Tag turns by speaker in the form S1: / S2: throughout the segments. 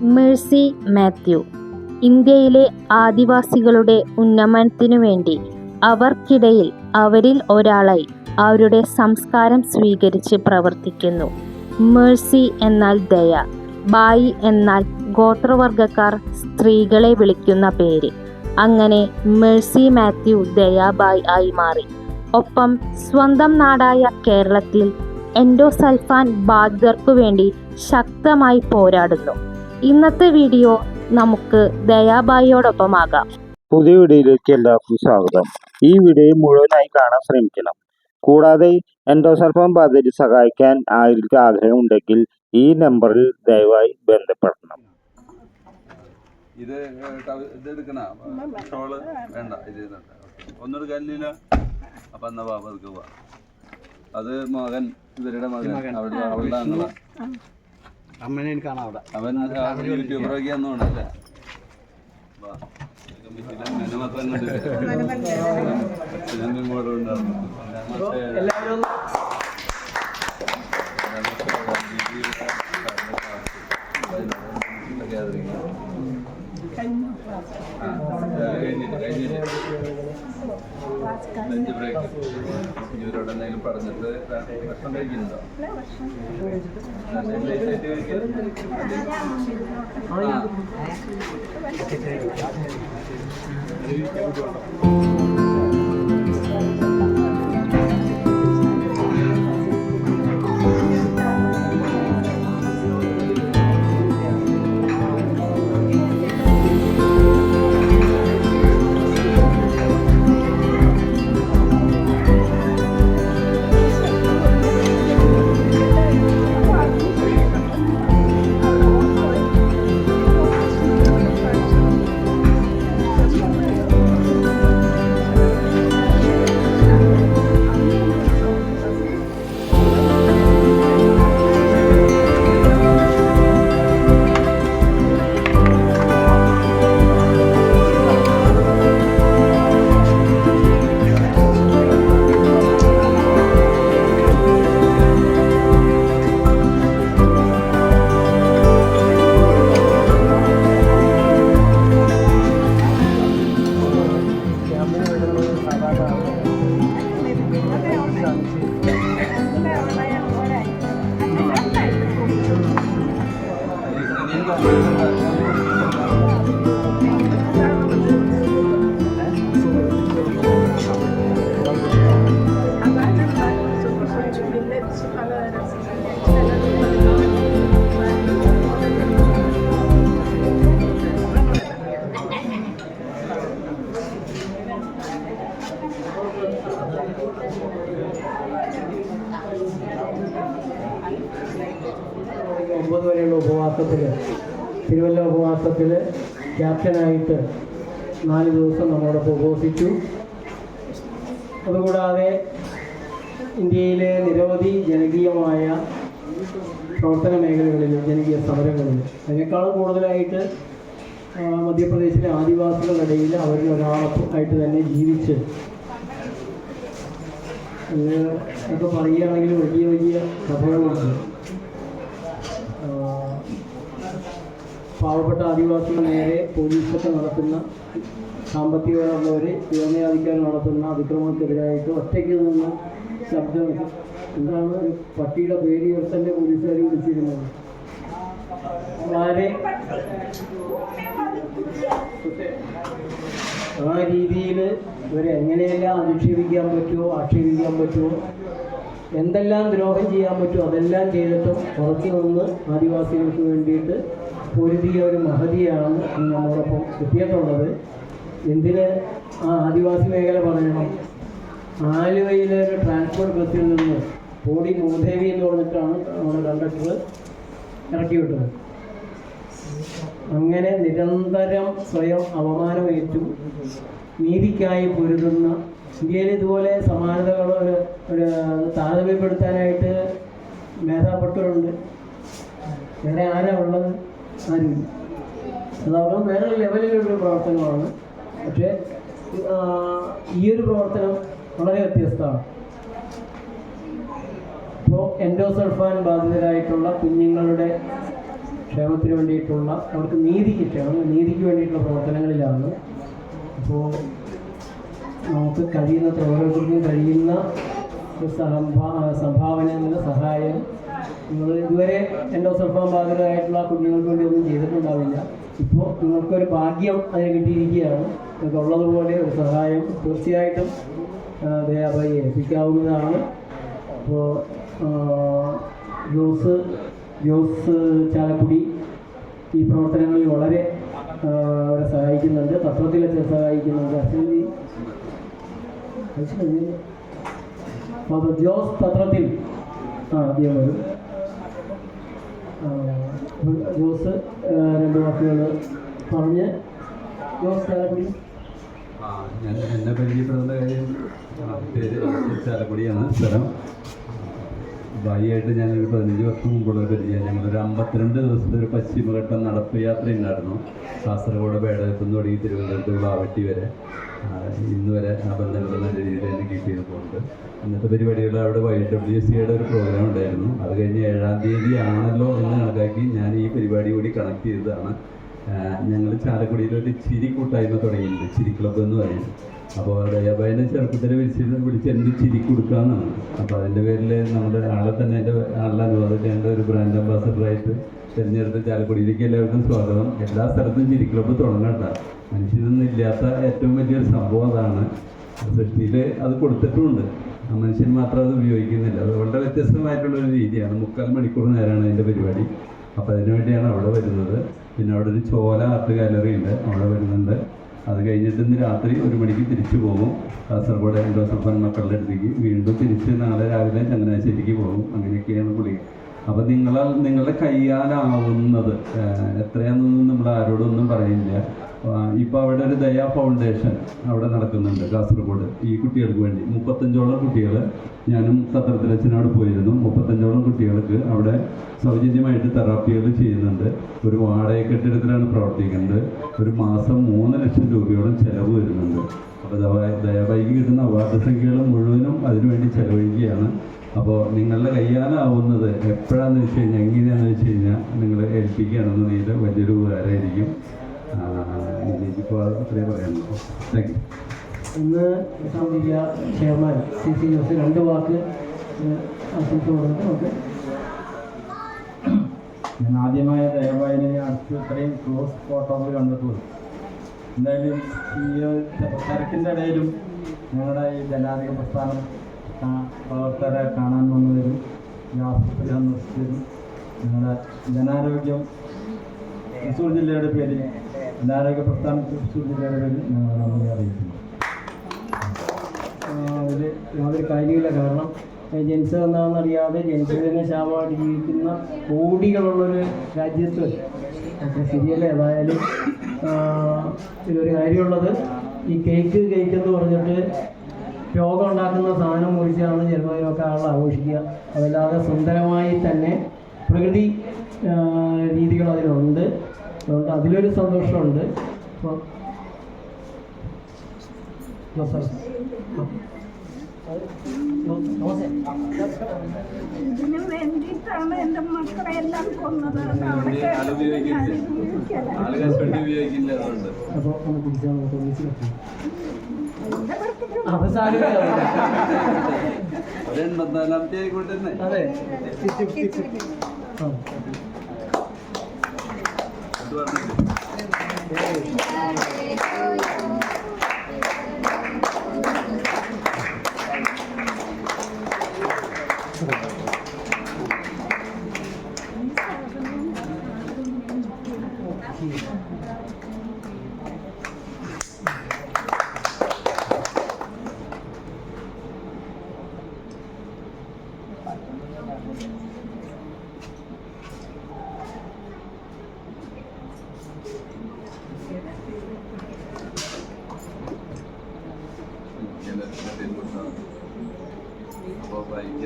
S1: Mercy Mathew. ഇന്ത്യയിലെ ആദിവാസികളുടെ ഉന്നമനത്തിനു വേണ്ടി അവർക്കിടയിൽ അവരിൽ ഒരാളായി അവരുടെ സംസ്കാരം സ്വീകരിച്ച് പ്രവർത്തിക്കുന്നു. മേഴ്സി എന്നാൽ ദയ ബായി എന്നാൽ ഗോത്രവർഗക്കാർ സ്ത്രീകളെ വിളിക്കുന്ന പേര്. അങ്ങനെ മേഴ്സി മാത്യു ദയാബായ് ആയി മാറി. ഒപ്പം സ്വന്തം നാടായ കേരളത്തിൽ എൻഡോസൽഫാൻ ബാധിതർക്കു വേണ്ടി ശക്തമായി പോരാടുന്നു. ഇന്നത്തെ വീഡിയോ നമുക്ക് ദയാബായിയോടൊപ്പമാകാം.
S2: പുതിയ വീഡിയോയിലേക്ക് എല്ലാവർക്കും സ്വാഗതം. ഈ വീഡിയോ മുഴുവനായി കാണാൻ ശ്രമിക്കണം. കൂടാതെ എൻഡോസൾഫാൻ പദ്ധതി സഹായിക്കാൻ ആയിരിക്കും ആഗ്രഹം ഉണ്ടെങ്കിൽ ഈ നമ്പറിൽ ദയവായി ബന്ധപ്പെടണം.
S3: ഇത് ഇത് എടുക്കണ? ഷോൾ വേണ്ട ഇത്. ഒന്നൊരു അപ്പൊ എന്നാ അത് മകൻ ഇവരുടെ മകൻ. അവിടെ അവളുടെ ആങ്ങള.
S4: അമ്മനെ കാണാം അവിടെ.
S3: അവൻ യൂട്യൂബറൊക്കെ ഉണ്ടായിരുന്നു.
S4: എല്ലാവരും
S3: ലഞ്ച് ബ്രേക്ക് ഇവരോട് എന്തെങ്കിലും പറഞ്ഞിട്ട് ഭക്ഷണം കഴിക്കുന്നുണ്ടോ.
S5: ഒമ്പത് വരെയുള്ള ഉപവാസത്തിൽ തിരുവല്ല ഉപവാസത്തിൽ ക്യാപ്റ്റനായിട്ട് നാല് ദിവസം നമ്മളോടൊപ്പം ഉപവസിച്ചു. അതുകൂടാതെ ഇന്ത്യയിലെ നിരവധി ജനകീയമായ പ്രവർത്തന മേഖലകളിൽ ജനകീയ സമരങ്ങളിൽ അതിനേക്കാളും കൂടുതലായിട്ട് മധ്യപ്രദേശിലെ ആദിവാസികളുടെ ഇടയിൽ അവരിൽ ഒരാളായിട്ട് തന്നെ ജീവിച്ച് ഒക്കെ പറയുകയാണെങ്കിൽ വലിയ വലിയ കഥകളുണ്ട്. പാവപ്പെട്ട ആദിവാസികൾ നേരെ പോലീസൊക്കെ നടത്തുന്ന സാമ്പത്തികമുള്ളവർ വ്യോമയാധിക്കാർ നടത്തുന്ന അതിക്രമങ്ങൾക്കെതിരായിട്ട് ഒറ്റയ്ക്ക് നിന്ന് ശബ്ദം എന്താണ് ഒരു പട്ടിയുടെ പേര് ഉയർത്തന്റെ പോലീസുകാർ വിളിച്ചിരുന്നത്? വളരെ ആ രീതിയിൽ ഇവരെ എങ്ങനെയെല്ലാം അധിക്ഷേപിക്കാൻ പറ്റുമോ ആക്ഷേപിക്കാൻ പറ്റുമോ എന്തെല്ലാം ദ്രോഹം ചെയ്യാൻ പറ്റുമോ അതെല്ലാം ചെയ്തിട്ടും പുറത്തു നിന്ന് ആദിവാസികൾക്ക് വേണ്ടിയിട്ട് പൊരുതിയ ഒരു മഹതിയാണ് നമ്മോടൊപ്പം എത്തിയിട്ടുള്ളത്. എന്തിന് ആ ആദിവാസി മേഖല പറയണം? ആലുവയിലെ ഒരു ട്രാൻസ്പോർട്ട് ബസ്സിൽ നിന്ന് പോടി മൂദേവി എന്ന് പറഞ്ഞിട്ടാണ് നമ്മുടെ കണ്ടക്ടർ ഇറക്കി വിട്ടത് അങ്ങനെ നിരന്തരം സ്വയം അവമാനമേറ്റു നീതിക്കായി പൊരുതുന്ന ഇന്ത്യയിൽ ഇതുപോലെ സമാനതകൾ ഒരു ഒരു താരതമ്യപ്പെടുത്താനായിട്ട് മേധാപട്ടരുണ്ട് വേറെ ആരാ ഉള്ളത്? ആരുമില്ല അതവരുടെ വേറെ ലെവലിലുള്ള പ്രവർത്തനമാണ്. പക്ഷേ ഈ ഒരു പ്രവർത്തനം വളരെ വ്യത്യസ്തമാണ്. ഇപ്പോൾ എൻഡോസൾഫാൻ ബാധിതരായിട്ടുള്ള കുഞ്ഞുങ്ങളുടെ ക്ഷേമത്തിന് വേണ്ടിയിട്ടുള്ള അവർക്ക് നീതിക്ക് ക്ഷേമം നീതിക്ക് വേണ്ടിയിട്ടുള്ള പ്രവർത്തനങ്ങളിലാണ്. അപ്പോൾ നമുക്ക് കഴിയുന്നത്ര ഓരോരുത്തർക്കും കഴിയുന്ന സംഭാവന സഹായം നിങ്ങൾ ഇതുവരെ എന്റെ സൽഫാൻ ബാധിതരായിട്ടുള്ള കുഞ്ഞുങ്ങൾക്ക് വേണ്ടി ഒന്നും ചെയ്തിട്ടുണ്ടാവില്ല. ഇപ്പോൾ നിങ്ങൾക്കൊരു ഭാഗ്യം അതിന് കിട്ടിയിരിക്കുകയാണ്. നിങ്ങൾക്ക് ഉള്ളതുപോലെ ഒരു സഹായം തീർച്ചയായിട്ടും ദയാഭായി ഏൽപ്പിക്കാവുന്നതാണ്. അപ്പോൾ ജോസ് ജോസ് ചാലക്കുടി ഈ പ്രവർത്തനങ്ങളിൽ വളരെ അവരെ സഹായിക്കുന്നുണ്ട്. തത്വത്തിൽ സഹായിക്കുന്നുണ്ട്. അപ്പോൾ ജോസ് പത്രത്തിൽ ആ ആദ്യം വരും. ജോസ് രണ്ട് വാക്കുകൾ പറഞ്ഞ്. ജോസ്
S3: ഞാൻ എന്നെ പരിചയപ്പെടുന്ന കാര്യം പേര് ചാലക്കുടിയാണ് സ്ഥലം. ഭായിയായിട്ട് ഞാനൊരു പതിനഞ്ച് വർഷം മുമ്പുള്ള പരിചയം. ഞങ്ങളൊരു അമ്പത്തിരണ്ട് ദിവസത്തെ ഒരു പശ്ചിമഘട്ടം നടപ്പ് യാത്ര ഉണ്ടായിരുന്നു കാസർഗോഡ് ബേഡകത്ത് നിന്ന് തുടങ്ങി തിരുവനന്തപുരത്ത് വാവട്ടി വരെ. ഇന്ന് വരെ ആ ബന്ധങ്ങൾ നല്ല രീതിയിൽ തന്നെ കീപ്പ് ഇന്നത്തെ പരിപാടികൾ അവിടെ വൈ ഡബ്ല്യു എസ് സിയുടെ ഒരു പ്രോഗ്രാം ഉണ്ടായിരുന്നു. അത് കഴിഞ്ഞ് ഏഴാം തീയതി ആണല്ലോ എന്ന് കണക്കാക്കി ഞാൻ ഈ പരിപാടി കൂടി കണക്ട് ചെയ്തതാണ്. ഞങ്ങൾ ചാലക്കുടിയിൽ ഒരു ചിരി കൂട്ടായ്മ തുടങ്ങിയിട്ടുണ്ട്. ചിരി ക്ലബ്ബ് എന്ന് പറയും. അപ്പോൾ ദയാബായനെ ചെറുപ്പത്തിൽ വിളിച്ചിരുന്ന് വിളിച്ച് എന്ത് ചിരി കൊടുക്കാമെന്നാണ് അപ്പോൾ അതിന്റെ പേരിൽ നമ്മുടെ ആളെ തന്നെ എന്റെ ആളുടെ അനുവാദം ചെയ്യേണ്ട ഒരു ബ്രാൻഡ് അംബാസഡറായിട്ട് തിരഞ്ഞെടുത്ത് ചാലക്കുടിയിലേക്ക് എല്ലാവർക്കും സ്വാഗതം. എല്ലാ സ്ഥലത്തും ചിരി ക്ലബ്ബ് തുടങ്ങണ്ട മനുഷ്യനൊന്നും ഇല്ലാത്ത ഏറ്റവും വലിയൊരു സംഭവം അതാണ്. സൃഷ്ടിയിൽ അത് കൊടുത്തിട്ടുമുണ്ട്. ആ മനുഷ്യൻ മാത്രം അത് ഉപയോഗിക്കുന്നില്ല. അത് വളരെ വ്യത്യസ്തമായിട്ടുള്ള ഒരു രീതിയാണ് മുക്കാൽ മണിക്കൂർ നേരമാണ് അതിന്റെ പരിപാടി. അപ്പോൾ അതിനു വേണ്ടിയാണ് അവിടെ വരുന്നത്. പിന്നെ അവിടെ ഒരു ചോല ആർട്ട് ഗാലറി ഉണ്ട്. അവിടെ വരുന്നുണ്ട്. അത് കഴിഞ്ഞിട്ട് ഇന്ന് രാത്രി ഒരു മണിക്ക് തിരിച്ചു പോകും. കാസർഗോഡ് എൻഡോസഫൻ മക്കളുടെ അടുത്തേക്ക് വീണ്ടും തിരിച്ച് നാളെ രാവിലെ ചങ്ങനാശ്ശേരിക്ക് പോകും. അങ്ങനെയൊക്കെയാണ് പുള്ളി. അപ്പം നിങ്ങളാൽ നിങ്ങളുടെ കയ്യാലാവുന്നത് എത്രയാണെന്നൊന്നും നമ്മൾ ആരോടൊന്നും പറയില്ല ഇപ്പോൾ അവിടെ ഒരു ദയാ ഫൗണ്ടേഷൻ അവിടെ നടക്കുന്നുണ്ട് കാസർഗോഡ്. ഈ കുട്ടികൾക്ക് വേണ്ടി. മുപ്പത്തഞ്ചോളം കുട്ടികൾ ഞാനും സത്രത്തിലച്ഛനോട് പോയിരുന്നു. മുപ്പത്തഞ്ചോളം കുട്ടികൾക്ക് അവിടെ സൗജന്യമായിട്ട് തെറാപ്പികൾ ചെയ്യുന്നുണ്ട്. ഒരു വാടക കെട്ടിടത്തിലാണ് പ്രവർത്തിക്കുന്നത്. ഒരു മാസം മൂന്ന് ലക്ഷം രൂപയോളം ചെലവ് വരുന്നുണ്ട്. അപ്പോൾ ദയാബൈക്ക് കിട്ടുന്ന അവാർഡ് സംഖ്യകൾ മുഴുവനും അതിനുവേണ്ടി ചെലവഴിക്കുകയാണ്. അപ്പോൾ നിങ്ങളുടെ കയ്യാലാവുന്നത് എപ്പോഴാണെന്ന് വെച്ച് കഴിഞ്ഞാൽ എങ്ങനെയാണെന്ന് വെച്ച് കഴിഞ്ഞാൽ നിങ്ങൾ ഏൽപ്പിക്കുകയാണെന്നുണ്ടെങ്കിൽ വലിയൊരു ഉപകാരമായിരിക്കും. ആ, എനിക്കിപ്പോൾ അത്രേ പറയാനുള്ളൂ. താങ്ക് യു
S5: ഇന്ന് ചെയർമാൻ സി സി ജോസ് രണ്ട് വാക്ക് ആശംസ കൊടുത്തു ഓക്കെ.
S4: ഞാൻ ആദ്യമായ ദയവായനെ അടുത്ത് ഇത്രയും ക്ലോസ് ഫോട്ടോകൾ കണ്ടിട്ടുള്ളൂ. എന്തായാലും ഈ തിരക്കിന്റെ ഇടയിലും ഞങ്ങളുടെ ഈ ജനാധിപത്യ പ്രസ്ഥാനം പ്രവർത്തകരെ കാണാൻ വന്നവരും ഈ ആശുപത്രി സന്ദർശിച്ചതും ഞങ്ങളുടെ ജനാരോഗ്യം തൃശ്ശൂർ ജില്ലയുടെ പേരിൽ ജനാരോഗ്യ പ്രസ്ഥാനം തൃശ്ശൂർ ജില്ലയുടെ പേരിൽ ഞങ്ങൾ നന്ദി അറിയിക്കുന്നു.
S5: അതിൽ യാതൊരു കാര്യമില്ല കാരണം ജനിച്ചത് എന്താണെന്നറിയാതെ ജനിച്ചതിന് ശാപമായിട്ട് ജീവിക്കുന്ന കോടികളുള്ളൊരു രാജ്യത്ത് ഒക്കെ ശരിയല്ല? ഏതായാലും ഇതൊരു കാര്യമുള്ളത് ഈ കേക്ക് കേക്ക് എന്ന് പറഞ്ഞിട്ട് രോഗം ഉണ്ടാക്കുന്ന സാധനം മുറിച്ചാണ് ജന്മദിനമൊക്കെ ആൾ ആഘോഷിക്കുക. അതല്ലാതെ സുന്ദരമായി തന്നെ പ്രകൃതി രീതികൾ അതിലുണ്ട്. അതുകൊണ്ട് അതിലൊരു സന്തോഷമുണ്ട്. അപ്പോൾ
S6: ഇതിനു വേണ്ടിയിട്ടാണ് എന്റെ മക്കളെ എല്ലാം കൊന്നത്
S3: വേണ്ടി
S5: ആൾ ആ
S3: അത് പറഞ്ഞില്ലേ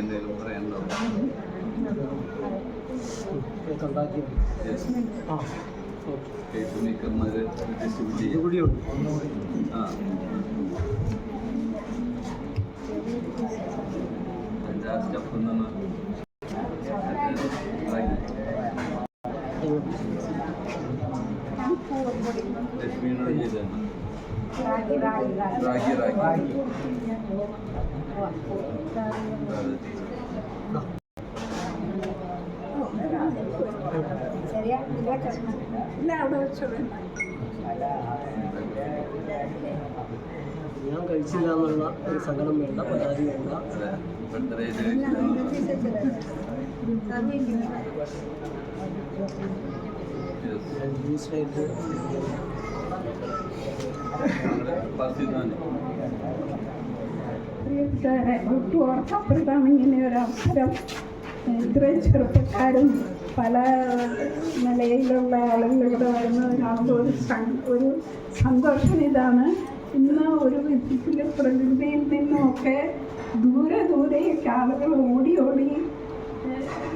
S3: എന്തെങ്കിലും പറയാനുള്ളത്
S5: കേക്ക്
S3: മേക്കർമാർ ഡിസ്ട്രിബ്യൂട്ട് ചെയ്യും ആ എന്താ സ്റ്റഫ് എന്നാണ് ലക്ഷ്മിയോട് ചെയ്ത് തന്നെ
S6: റാഗി റാഗി
S5: ഞാൻ കഴിച്ചില്ല എന്നുള്ള ഒരു സങ്കടം വേണ്ട. പരാതി വേണ്ട
S3: ചെയ്ത് തന്നെ
S6: ഇത്രയും ചെറുപ്പക്കാരും പല നിലയിലുള്ള ആളുകൾ ഇവിടെ വരുന്നത് കാണുമ്പോൾ ഒരു ഒരു സന്തോഷം ഇതാണ്. ഇന്ന് ഒരു വിധത്തിൽ പ്രകൃതിയിൽ നിന്നുമൊക്കെ ദൂരെ ദൂരെയൊക്കെ ആളുകൾ ഓടി ഓടി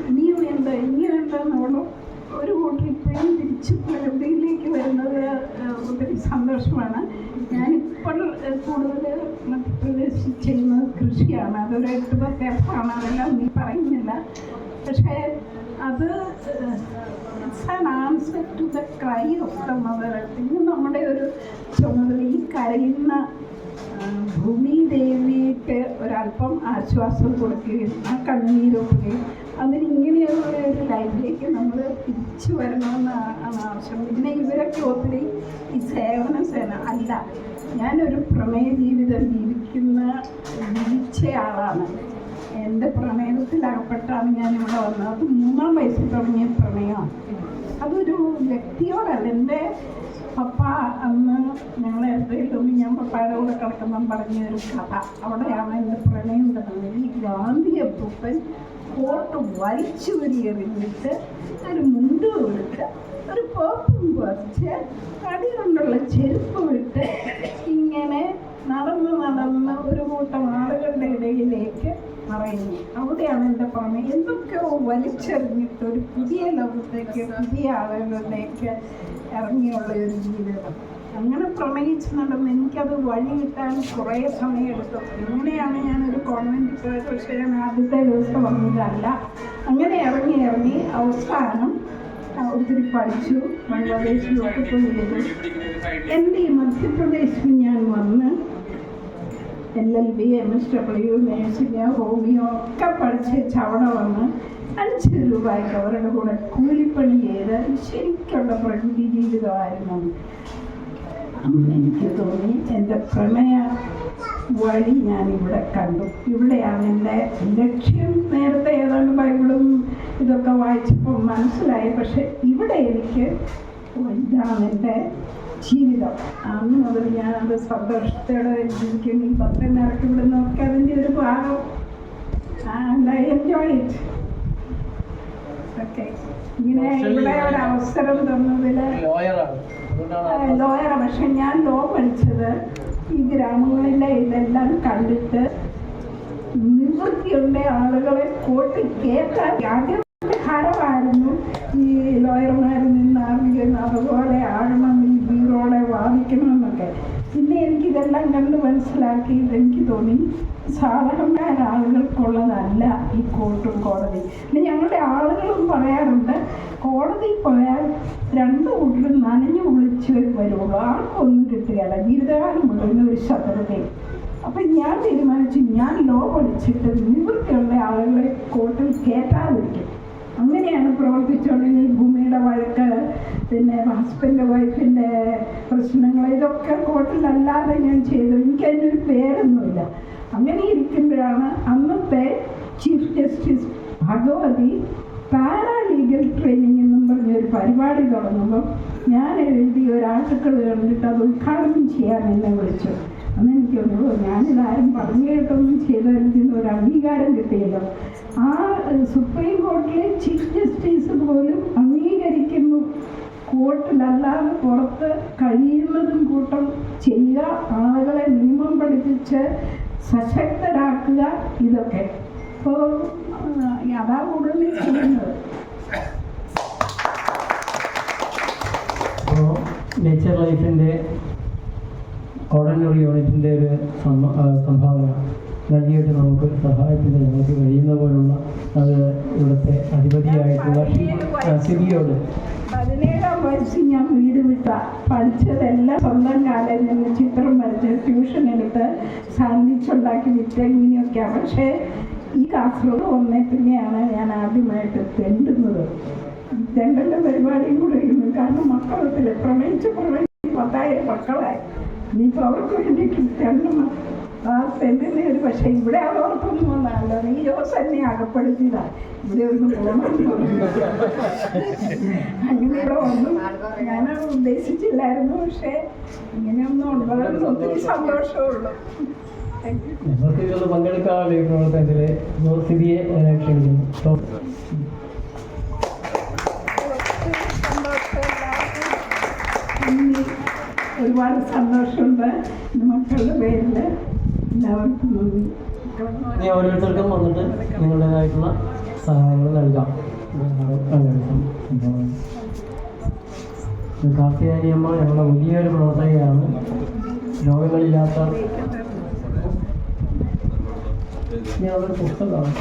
S6: ഇനിയും എന്താ ഇനിയും എന്താന്നുള്ള ഒരു കൂട്ടർ ഇപ്പോഴും തിരിച്ച് പ്രകൃതിയിലേക്ക് വരുന്നത് ഒത്തിരി സന്തോഷമാണ്. ഞാനിപ്പോൾ കൂടുതൽ മധ്യപ്രദേശിൽ ചെയ്യുന്നത് കൃഷിയാണ്. അതൊരു എട്ട് പത്ത് ഏക്കറാണ് അതെല്ലാം നീ പറയുന്നില്ല. പക്ഷേ അത് it's an answer to the cry of the mother ഇന്ന് നമ്മുടെ ഒരു ചുമതല ഈ കരയുന്ന ഭൂമി ദേവിക്ക് ഒരല്പം ആശ്വാസം കൊടുക്കുകയും ആ കണ്ണീരൊക്കുകയും അതിനിങ്ങനെയുള്ള ഒരു ലൈഫിലേക്ക് നമ്മൾ തിരിച്ചു വരണമെന്നാണ് ആവശ്യം. പിന്നെ ഇവരൊക്കെ ഒത്തിരി ഈ സേവന സേന അല്ല. ഞാനൊരു പ്രമേയ ജീവിതം ജീവിക്കുന്ന ജീവിച്ചയാളാണ്. എന്റെ പ്രമേയത്തിലകപ്പെട്ടാണ് ഞാൻ ഇവിടെ വന്നത്. അത് മൂന്നാം വയസ്സിൽ തുടങ്ങിയ പ്രമേയമാണ് അതൊരു വ്യക്തിയോടല്ല. എന്റെ പപ്പ അന്ന് ഞങ്ങൾ എവിടെയും ഞാൻ പപ്പയുടെ കൂടെ കിടക്കുമ്പം പറഞ്ഞ ഒരു കഥ. അവിടെയാണ് എന്റെ പ്രണയം തുടങ്ങുന്നത് ഈ ഗാന്ധി പൂപ്പൻ കോട്ട് വലിച്ചു എറിഞ്ഞിട്ട് ഒരു മുണ്ടും എടുത്ത് ഒരു പോപ്പും പറിച്ച് കടി കൊണ്ടുള്ള ചെരുപ്പ് വിട്ട് ഇങ്ങനെ നടന്ന് നടന്ന് ഒരു കൂട്ടം ആളുകളുടെ ഇടയിലേക്ക് മറയുന്നു. അവിടെയാണ് എന്റെ പ്രണയം എന്തൊക്കെയോ വലിച്ചെറിഞ്ഞിട്ട് ഒരു പുതിയ ലോകത്തേക്ക് പുതിയ ആളുകളിലേക്ക് ഇറങ്ങിയുള്ള ഒരു ജീവിതം. അങ്ങനെ പ്രണയിച്ച് നടന്ന് എനിക്കത് വഴി കിട്ടാൻ കുറേ സമയമെടുത്തു. ഇങ്ങനെയാണ് ഞാനൊരു കോൺവെന്റ് പോയത് പക്ഷേ ഞാൻ ആദ്യത്തെ ദിവസം വന്നതല്ല. അങ്ങനെ ഇറങ്ങി ഇറങ്ങി അവസാനം ഒത്തിരി പഠിച്ചു. ബംഗ്ലാദേശിലൊക്കെ പോയി എന്റെ ഈ മധ്യപ്രദേശിൽ ഞാൻ വന്ന് L L B M S W nursing homeo ഒക്കെ പഠിച്ച് ചവണ വന്ന് അഞ്ച് രൂപയ്ക്ക് അവരുടെ കൂടെ കൂലിപ്പണി ചെയ്ത് ശരിക്കുള്ള പ്രകൃതി ജീവിതമായിരുന്നു. എനിക്ക് തോന്നി എന്റെ പ്രമേയ വഴി ഞാൻ ഇവിടെ കണ്ടു. ഇവിടെയാണ് എന്റെ ലക്ഷ്യം. നേരത്തെ ഏതാണ്ട് ബൈബിളും ഇതൊക്കെ വായിച്ചപ്പോൾ മനസ്സിലായി. പക്ഷെ ഇവിടെ എനിക്ക് ഇതാണ് എന്റെ ജീവിതം. അന്ന് മുതൽ ഞാനത് സന്തോഷത്തോടെ ജീവിക്കും ഈ പത്രം ഇറക്കി വിടുന്നതൊക്കെ അതിന്റെ ഒരു ഭാഗം. And I enjoy it okay ഇങ്ങനെ ഇവിടെ ഒരു അവസരം തന്നതിൽ
S5: ലോയറാണ്
S6: പക്ഷെ ഞാൻ ലോ പഠിച്ചത് ഈ ഗ്രാമങ്ങളിലെ ഇതെല്ലാം കണ്ടിട്ട് നിവൃത്തിയുള്ള ആളുകളെ കോട്ടി കേട്ടാൽ ആദ്യം ഹരമായിരുന്നു ഈ ലോയർമാരിൽ നിന്ന് അറിയുന്ന അതുപോലെ ആകണം വാദിക്കണമെന്നൊക്കെ പിന്നെ എനിക്കിതെല്ലാം കണ്ട് മനസ്സിലാക്കി എനിക്ക് തോന്നി സാധാരണ ആളുകൾക്കുള്ളതല്ല ഈ കോർട്ടും കോടതി. പിന്നെ ഞങ്ങളുടെ ആളുകളും പറയാറുണ്ട് കോടതി പോയാൽ രണ്ട് കൂട്ടരും നനഞ്ഞു കുളിച്ച് വരുള്ളൂ ആർക്കും ഒന്നും കിട്ടുകയില്ല. ജീവിതകാലം മുഴുവൻ ഒരു ശത്രുതയും അപ്പം ഞാൻ തീരുമാനിച്ചു ഞാൻ ലോ പഠിച്ചിട്ട് നിവൃത്തിയുള്ള ആളുകളെ കോർട്ടിൽ കയറ്റാതിരിക്കും. അങ്ങനെയാണ് പ്രവർത്തിച്ചുകൊണ്ടിരുന്നത് ഭൂമിയുടെ വഴക്ക് പിന്നെ ഹസ്ബൻഡ് വൈഫിന്റെ പ്രശ്നങ്ങൾ. ഇതൊക്കെ കോട്ടിലല്ലാതെ ഞാൻ ചെയ്തു. എനിക്കതിനൊരു പേരൊന്നുമില്ല. അങ്ങനെ ഇരിക്കുമ്പോഴാണ് അന്നത്തെ chief justice Bhagwati paralegal training എന്നും പറഞ്ഞൊരു പരിപാടി തുടങ്ങുമ്പോൾ ഞാൻ എഴുതി ഒരു ആർട്ടിക്കിൾ കണ്ടിട്ട് അത് ഉദ്ഘാടനം ചെയ്യാൻ എന്നെ വിളിച്ചു. അന്ന് എനിക്ക് തോന്നുന്നു ഞാനിതാരും പറഞ്ഞു കേട്ടൊന്നും ചെയ്തതിൽ നിന്ന് ഒരു അംഗീകാരം കിട്ടിയല്ലോ. ആ സുപ്രീം കോടതിയിലെ ചീഫ് ജസ്റ്റിസ് പോലും അംഗീകരിക്കുന്നു. കോർട്ടിലല്ലാതെ പുറത്ത് കഴിയുന്നതും കൂട്ടം ചെയ്യുക ആളുകളെ നിയമം പഠിപ്പിച്ച് സശക്തരാക്കുക ഇതൊക്കെ. അപ്പോൾ അതാ കൂടുതൽ ചെയ്യുന്നത്.
S5: നേച്ചർ ലൈഫിന്റെ ഓർഡിനറി യൂണിറ്റിന്റെ ഒരു സംഭാവന. നൽകിയിട്ട് നമുക്ക് സഹായത്തിന് ഞങ്ങൾക്ക് കഴിയുന്ന പോലുള്ള അത് ഇവിടുത്തെ അധിപതിയായിട്ടുള്ള സിബിയോട്.
S6: പതിനേഴാം വയസ്സിൽ ഞാൻ വീട് വിട്ട പഠിച്ചതെല്ലാം സ്വന്തം കാലിൽ നിന്ന് ചിത്രം വരച്ച് ട്യൂഷൻ എടുത്ത് സാൻഡ്വിച്ച് ഉണ്ടാക്കി വിറ്റ് ഇങ്ങനെയൊക്കെയാണ് പക്ഷേ ഈ കാസർഗോഡ് വന്നേ പിന്നെയാണ് ഞാൻ ആദ്യമായിട്ട് തെണ്ടുന്നത്. തെണ്ടന്റെ പരിപാടിയും കൂടെ ഇരുന്നു. കാരണം മക്കളത്തില്ല പ്രണയിച്ച് പ്രണയിച്ച് പത്തായിരം മക്കളായി. ഇനിയിപ്പോൾ അവർക്ക് വേണ്ടിയിട്ട് തെണ്ടണം ആ പെണ്ണിനെ ഒരു പക്ഷേ ഇവിടെ അതോടൊപ്പം വന്നാലോ? നീ ജോസ് എന്നെ അകപ്പെടുത്തിയതാണ് ഇവിടെ ഒന്നും അങ്ങനെ ഇവിടെ വന്നു ഞാൻ ഉദ്ദേശിച്ചില്ലായിരുന്നു പക്ഷേ ഇങ്ങനെയൊന്നും ഉണ്ടാകുന്ന ഒത്തിരി സന്തോഷമുള്ളൂ.
S5: പങ്കെടുക്കാനുള്ള ഈ ക്ഷണിക്കുന്നു.
S6: ഒരുപാട് സന്തോഷമുണ്ട്. മക്കളുടെ പേരിൽ എല്ലാവർക്കും നന്ദി.
S5: ഇനി ഓരോരുത്തർക്കും വന്നിട്ട് നിങ്ങളുടേതായിട്ടുള്ള സഹായങ്ങൾ നൽകാം. കാർത്തികാനിയമ്മ ഞങ്ങളുടെ വലിയൊരു പ്രവർത്തകയാണ്. രോഗങ്ങളില്ലാത്ത ഞങ്ങളുടെ പുസ്തകമാണ്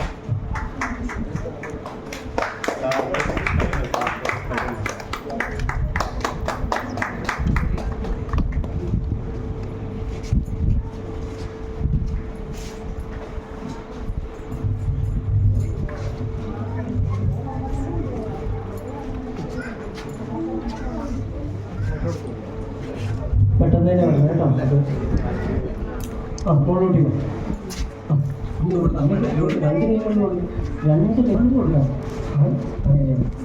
S5: ആ ഫോളോട്ടി ആ രണ്ട് രണ്ട് കൊടുക്കാം.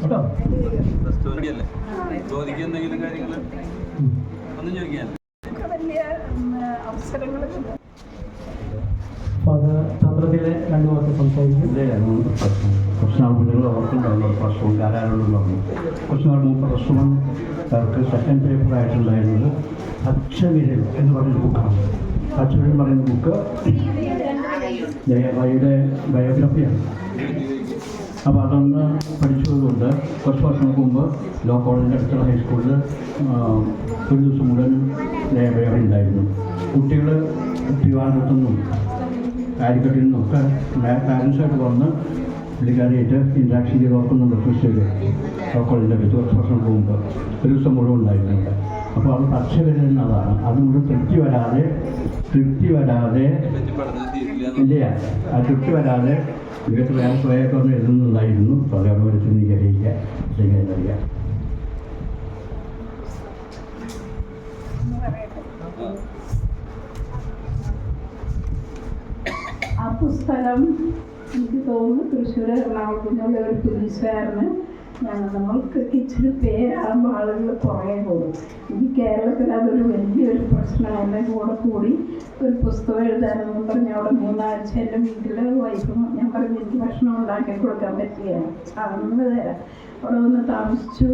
S5: കേട്ടോ
S3: ചോദിക്കുക എന്തെങ്കിലും കാര്യങ്ങൾ. ഒന്നും ചോദിക്കാൻ
S6: അവസരങ്ങൾ
S5: പത്രത്തിലെ രണ്ട് വാക്ക് സംസാരിക്കും
S7: കുറച്ച് നാൾ മുന്നേ അവർക്കുണ്ടായിരുന്നു പ്രശ്നവും ധാരാളം പറഞ്ഞു കുറച്ച് നാൾ മുമ്പ് പ്രശ്നം അവർക്ക് സെക്കൻഡ് പേപ്പർ അച്ഛവിരൽ എന്ന് പറയുന്ന ബുക്കാണ് അച്ഛവിരൽ പറയുന്ന ബുക്ക് ജയറായിയുടെ ബയോഗ്രഫിയാണ്. അപ്പോൾ അതൊന്ന് പഠിച്ചതുകൊണ്ട് കുറച്ച് വർഷങ്ങൾക്ക് മുമ്പ് ലോ കോളേജിന്റെ അടുത്തുള്ള ഹൈസ്കൂളിൽ ഒരു ദിവസം മുഴുവൻ ലൈബ്രറി ഉണ്ടായിരുന്നു. കുട്ടികൾ ട്രിവാൻഡ്രത്തുനിന്നും കാലിക്കട്ടിൽ നിന്നൊക്കെ പാരൻസായിട്ട് വന്ന് പുള്ളിക്കാരിയായിട്ട് ഇൻട്രാക്ഷൻ ചെയ്ത് നോക്കുന്നുണ്ട് ക്രിസ്ത്യയിൽ ലോ കോളേജിന്റെ വെച്ച് കുറച്ച് വർഷങ്ങൾക്ക് മുമ്പ്. ഒരു ദിവസം മുഴുവൻ ഉണ്ടായിരുന്നു അപ്പോൾ അത് പക്ഷ എന്നതാണ് അതുകൊണ്ട് തൃപ്തി വരാതെ തൃപ്തി വരാതെ ഇല്ല? ആ തൃപ്തി വരാതെ ഇവർക്ക് വേറെ സ്വയമൊക്കെ ഒന്ന് എഴുതുന്നുണ്ടായിരുന്നു എനിക്ക് അറിയിക്കുക അല്ലെങ്കിൽ അറിയാം
S6: ആ പുസ്തകം എനിക്ക് തോന്നുന്നു തൃശ്ശൂർ എറണാകുളത്തിനുള്ള ഒരു പോലീസുകാരന് ഞങ്ങൾ നമ്മൾക്കൊക്കെ ഇച്ചിരി പേരാകുമ്പോൾ ആളുകൾ കുറേ പോകും. ഈ കേരളത്തിൽ അതൊരു വലിയൊരു പ്രശ്നം എന്റെ കൂടെ കൂടി ഒരു പുസ്തകം എഴുതാനെന്നും പറഞ്ഞ് അവിടെ മൂന്നാഴ്ച എന്റെ വീട്ടിൽ വൈഫും ഞാൻ പറഞ്ഞു എനിക്ക് ഭക്ഷണം ഉണ്ടാക്കി കൊടുക്കാൻ പറ്റുകയാണ് അന്ന് തരാം. അവിടെ വന്ന് താമസിച്ചു.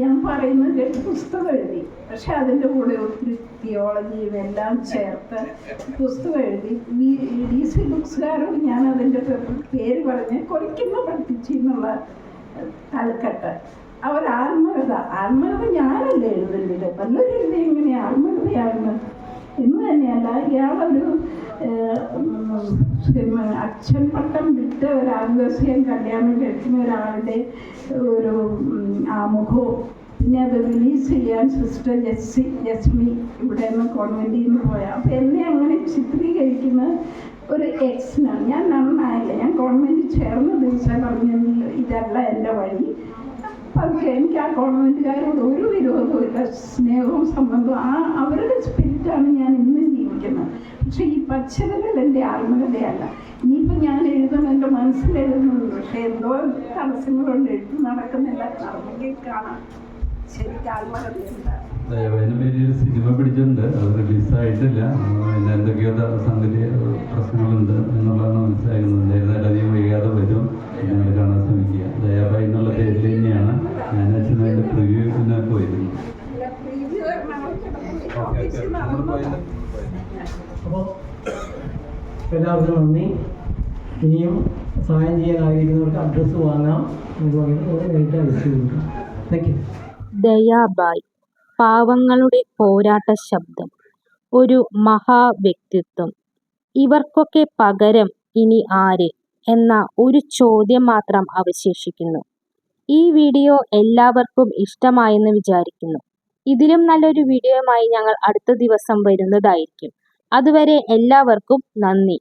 S6: ഞാൻ പറയുന്നത് കേട്ട് പുസ്തകം എഴുതി. പക്ഷെ അതിന്റെ കൂടെ ഒത്തിരി തിയോളജിയും എല്ലാം ചേർത്ത് പുസ്തകം എഴുതി. ഡി സി ബുക്സുകാരോട് ഞാൻ അതിന്റെ പേര് പറഞ്ഞ് കുറിക്കുന്ന പഠിപ്പിച്ചു എന്നുള്ള തലക്കെട്ട്. അവർ ആത്മകഥ. ആത്മകഥ ഞാനല്ലേ എഴുതേണ്ടത് വല്ലവരും എഴുതി ഇങ്ങനെ ആത്മകഥയാകുന്നത് എന്ന് തന്നെയല്ല ഇയാളൊരു അച്ഛൻ പട്ടം വിട്ട ഒരു ആദിവാസിയെ കല്യാണം കഴിക്കുന്ന ഒരാളുടെ ഒരു ആമുഖവും. പിന്നെ അത് റിലീസ് ചെയ്യാൻ സിസ്റ്റർ ജസ്സി ജസ്മി ഇവിടെ നിന്ന് കോൺവെന്റിൽ നിന്ന് പോയാൽ അപ്പം എന്നെ അങ്ങനെ ചിത്രീകരിക്കുന്ന ഒരു എക്സിനാണ് ഞാൻ നന്നായില്ല. ഞാൻ കോൺവെന്റിൽ ചേർന്ന ദിവസം പറഞ്ഞു ഇതല്ല എന്റെ വഴി. പക്ഷേ എനിക്ക് ആ ഗവൺമെന്റുകാരോട് ഒരു വിരോധവും ഇല്ല. സ്നേഹവും സംബന്ധവും. ആ അവരുടെ സ്പിരിറ്റാണ് ഞാൻ ഇന്നും ജീവിക്കുന്നത്. പക്ഷെ ഈ പച്ചരകൾ എന്റെ ആത്മകഥയല്ല. ഇനിയിപ്പോൾ ഞാൻ എഴുതുന്ന എന്റെ മനസ്സിൽ എഴുതുന്നുണ്ട് പക്ഷേ എന്തോ തടസ്സങ്ങളുണ്ട്. എഴുതി നടക്കുന്നില്ല. നടന്നെങ്കിൽ കാണാം. ശരിക്കും ആത്മകഥയുണ്ട്.
S3: പേര് ഒരു സിനിമ പിടിച്ചിട്ടുണ്ട്. അത് റിലീസായിട്ടില്ല. അതിന് എന്തൊക്കെയോ സംഗതി പ്രശ്നങ്ങളുണ്ട് എന്നുള്ളതാണ് മനസ്സിലാക്കുന്നത് എന്തായാലും അധികം വൈകാതെ വരും. ഞങ്ങൾ കാണാൻ ശ്രമിക്കുക. ദയാബായി എന്നുള്ള പേരിൽ തന്നെയാണ് ഞാൻ അച്ഛനായിട്ട് പ്രിവ്യൂ പ്രിവ്യൂവിന് പോയിരുന്നു
S5: അപ്പോൾ എല്ലാവർക്കും നന്ദി. ഇനിയും സഹായം ചെയ്യാൻ ആഗ്രഹിക്കുന്നവർക്ക് അഡ്രസ്സ് വാങ്ങാം. അതുപോലെ ഒരു വെയിറ്റ് അയച്ചു കൊടുക്കാം താങ്ക് യു
S1: ദയാബായ് പാവങ്ങളുടെ പോരാട്ട ശബ്ദം ഒരു മഹാവ്യക്തിത്വം. ഇവർക്കൊക്കെ പകരം ഇനി ആര്? എന്ന ഒരു ചോദ്യം മാത്രം അവശേഷിക്കുന്നു.
S5: ഈ വീഡിയോ എല്ലാവർക്കും ഇഷ്ടമായെന്ന് വിചാരിക്കുന്നു. ഇതിലും നല്ലൊരു വീഡിയോയുമായി ഞങ്ങൾ അടുത്ത ദിവസം വരുന്നതായിരിക്കും. അതുവരെ എല്ലാവർക്കും നന്ദി.